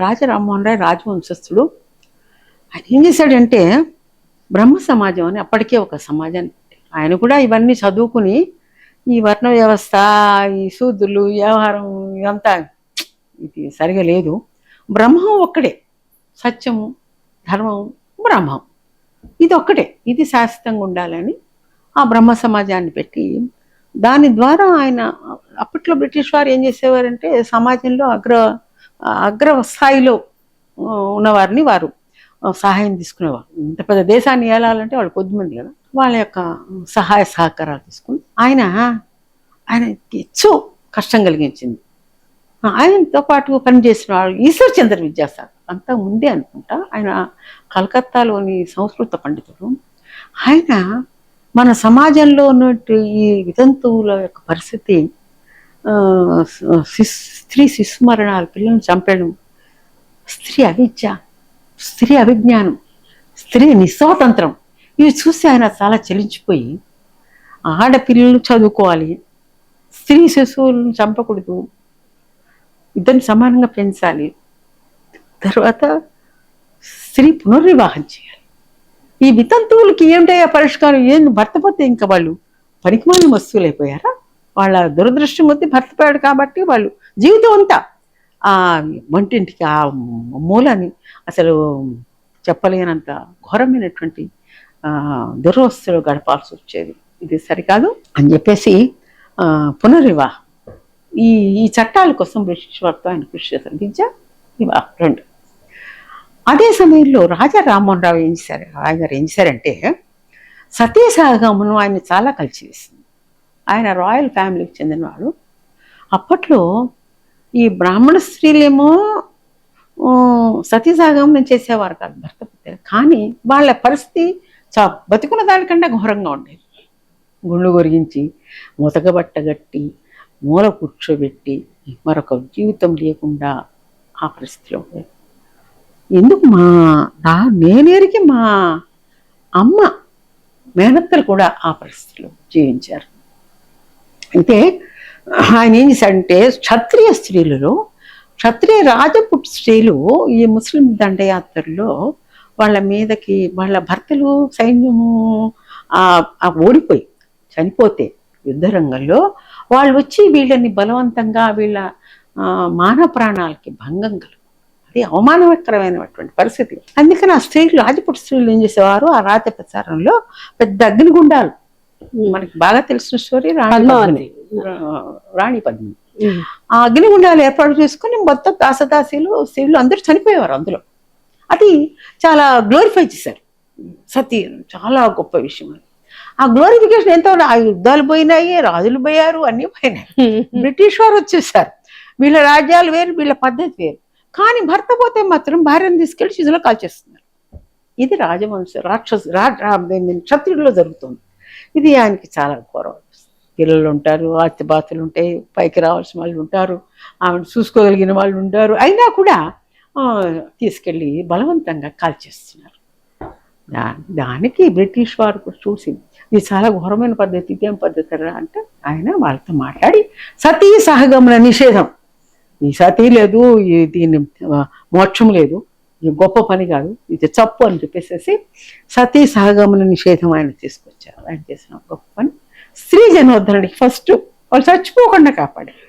రాజరామ్మోహన్ రాయ్ రాజవంశస్థుడు. ఆయన ఏం చేశాడంటే బ్రహ్మ సమాజం అని అప్పటికే ఒక సమాజాన్ని ఆయన కూడా ఇవన్నీ చదువుకుని ఈ వర్ణ వ్యవస్థ ఈ శూద్రులు వ్యవహారం ఇదంతా ఇది సరిగా లేదు. బ్రహ్మం ఒక్కడే. సత్యము ధర్మం బ్రహ్మం. ఇది ఒక్కటే. ఇది శాశ్వతంగా ఉండాలని ఆ బ్రహ్మ సమాజాన్ని పెట్టి దాని ద్వారా ఆయన అప్పట్లో బ్రిటిష్ వారు ఏం చేసేవారంటే సమాజంలో అగ్ర అగ్ర స్థాయిలో ఉన్నవారిని వారు సహాయం తీసుకునేవారు. ఇంత పెద్ద దేశాన్ని ఏలాలంటే వాళ్ళు కొద్దిమంది కదా వాళ్ళ యొక్క సహాయ సహకారాలు తీసుకుని ఆయన ఆయన ఎంతో కష్టం కలిగించింది. ఆయనతో పాటు పనిచేసిన వాళ్ళు ఈశ్వర్ చంద్ర విద్యాసాగర్ అంతా ముందే అనుకుంటా ఆయన కలకత్తాలోని సంస్కృత పండితుడు. ఆయన మన సమాజంలో ఉన్నట్టు ఈ వితంతువుల యొక్క పరిస్థితి స్త్రీ శిశుమరణాలు పిల్లల్ని చంపేయడం. స్త్రీ అవిద్య స్త్రీ అవిజ్ఞానం స్త్రీ నిస్వాతంత్రం. ఇవి చూసి ఆయన చాలా చలించిపోయి ఆడపిల్లలు చదువుకోవాలి స్త్రీ శిశువులను చంపకూడదు ఇద్దరిని సమానంగా పెంచాలి. తర్వాత స్త్రీ పునర్వివాహం చేయాలి. ఈ వితంతువులకి ఏమిటయ్యా పరిష్కారం? ఏం భర్త పోతే ఇంకా వాళ్ళు పనికిమాలిన వస్తువులు అయిపోయారా వాళ్ళ దురదృష్టం కొద్దీ భర్తపోయాడు కాబట్టి వాళ్ళు జీవితం అంతా ఆ వంటింటికి ఆ మూలని అసలు చెప్పలేనంత ఘోరమైనటువంటి ఆ, గడపాల్సి వచ్చేది. ఇది సరికాదు. అని చెప్పేసి పునర్వివాహం. ఈ ఈ చట్టాల కోసం బ్రిటిష్ ఆయన కృషి చేశారు. విద్య వివాహం రెండు. అదే సమయంలో రాజా రామ్మోహన్ రావు ఏం చేశారు? రాజుగారు ఏం చేశారంటే సతీ ఆయన చాలా కలిసి వేసింది. ఆయన రాయల్ ఫ్యామిలీకి చెందినవాడు. అప్పట్లో ఈ బ్రాహ్మణ స్త్రీలేమో ఆ, చేసేవారు కాదు భర్త పుట్టారు. కానీ వాళ్ళ పరిస్థితి చా బతుకున్న దానికంటే ఘోరంగా ఉండేది. గుళ్ళు గొరిగించి ముతకబట్టగట్టి మూల కూర్చోబెట్టి మరొక జీవితం లేకుండా ఆ పరిస్థితిలో ఉండేది. ఎందుకు మా నా నేనేరికి మా అమ్మ మేనత్తలు కూడా ఆ పరిస్థితిలో జీవించారు. అయితే ఆయన ఏం చేశాడంటే క్షత్రియ స్త్రీలలో క్షత్రియ రాజపుట్ స్త్రీలు ఈ ముస్లిం దండయాత్రలో వాళ్ళ మీదకి వాళ్ళ భర్తలు సైన్యము ఆ ఓడిపోయి చనిపోతే యుద్ధరంగంలో వాళ్ళు వచ్చి వీళ్ళని బలవంతంగా వీళ్ళ మానవ ప్రాణాలకి భంగం కలుగు అది అవమానకరమైనటువంటి పరిస్థితి. అందుకని ఆ స్త్రీలు రాజపుట్ స్త్రీలు ఏం చేసేవారు? ఆ రాజ ప్రచారంలో పెద్ద అగ్నిగుండాలు మనకి బాగా తెలిసిన స్టోరీ రాణి రాణి పద్మిని. ఆ అగ్నిగుండాలు ఏర్పాటు చేసుకుని మొత్తం దాసదాసీలు స్త్రీలు అందరూ చనిపోయేవారు అందులో. అది చాలా గ్లోరిఫై చేశారు. సతీ చాలా గొప్ప విషయం అది. ఆ గ్లోరిఫికేషన్ ఎంత ఆ యుద్ధాలు పోయినాయి రాజులు పోయారు అన్నీ పోయినాయి. బ్రిటిష్ వారు వచ్చేసారు. వీళ్ళ రాజ్యాలు వేరు వీళ్ళ పద్ధతి వేరు. కానీ భర్త పోతే మాత్రం భార్యను తీసుకెళ్ళి శిశులో కాల్చేస్తున్నారు. ఇది రాజవంశ రాక్షసు క్షత్రియుల్లో జరుగుతుంది. ఇది ఆయనకి చాలా గౌరవం. పిల్లలు ఉంటారు ఆస్తిపాస్తులు ఉంటాయి పైకి రావాల్సిన వాళ్ళు ఉంటారు ఆమెను చూసుకోగలిగిన వాళ్ళు ఉంటారు. అయినా కూడా తీసుకెళ్ళి బలవంతంగా కాల్చేస్తున్నారు దా- దానికి బ్రిటిష్ వారు కూడా చూసి ఇది చాలా ఘోరమైన పద్ధతి ఇదేం పద్ధతి రా అంటే ఆయన వాళ్ళతో మాట్లాడి సతీ సహగమన నిషేధం. ఈ సతీ లేదు ఈ దీని మోక్షం లేదు. ఇది గొప్ప పని కాదు ఇది తప్పు అని చెప్పేసేసి సతీ సహగమన నిషేధం ఆయన తీసుకొచ్చారు. ఆయన చేసిన గొప్ప పని. స్త్రీ జనోద్ధరణకి ఫస్ట్ వాళ్ళు చచ్చిపోకుండా కాపాడారు.